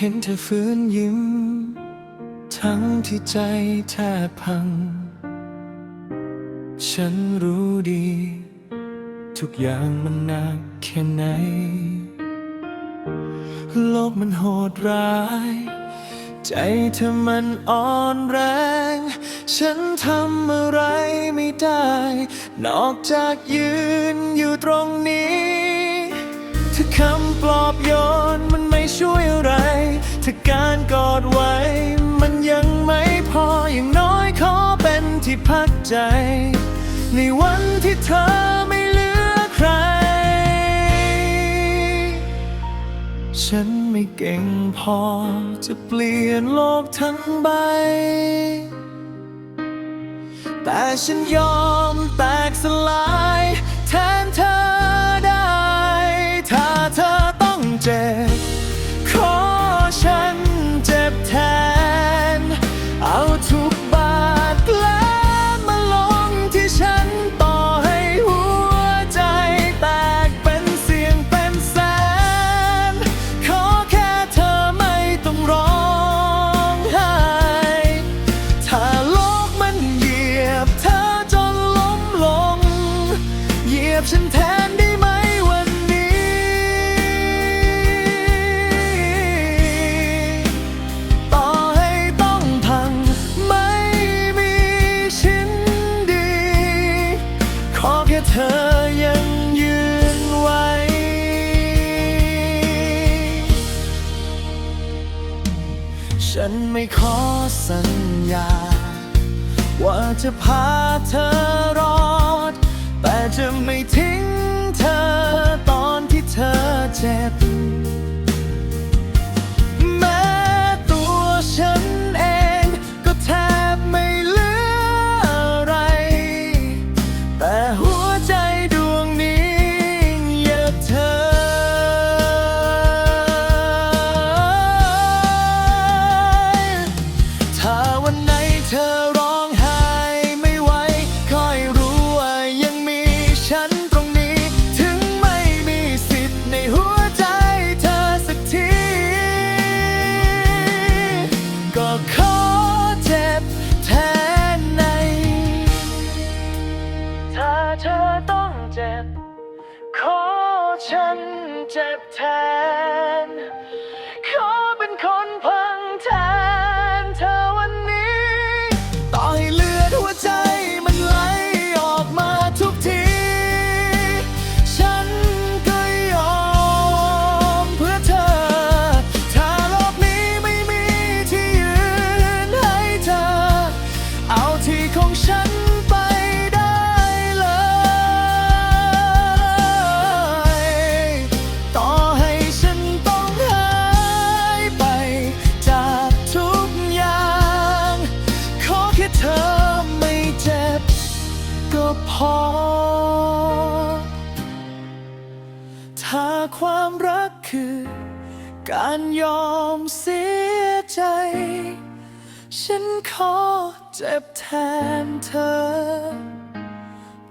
เห็นเธอฟื้นยิ้ม ทั้งที่ใจแทบพัง ฉันรู้ดี ทุกอย่างมันหนักแค่ไหน โลกมันโหดร้าย ใจเธอมันอ่อนแรง ฉันทำอะไรไม่ได้ นอกจากยืนอยู่ตรงนี้ถ้าคำปลอบโยน ถ้าการกอดไว้ มันยังไม่พออย่างน้อยขอเป็นที่พักใจ ในวันที่เธอไม่เหลือใคร ฉันไม่เก่งพอจะเปลี่ยนโลกทั้งใบ แต่ฉันยอมแตกสลายแทนเธอ ฉันแทนได้ไหมวันนี้ ต่อให้ต้องพัง ไม่มีชิ้นดี ขอแค่เธอยังยืนไว้ ฉันไม่ขอสัญญา ว่าจะพาเธอรอ เธอต้องเจ็บ ขอฉันเจ็บแทน ถ้าความรักคือ การยอมเสียใจ ฉันขอเจ็บแทนเธอ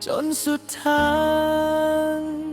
จนสุดทาง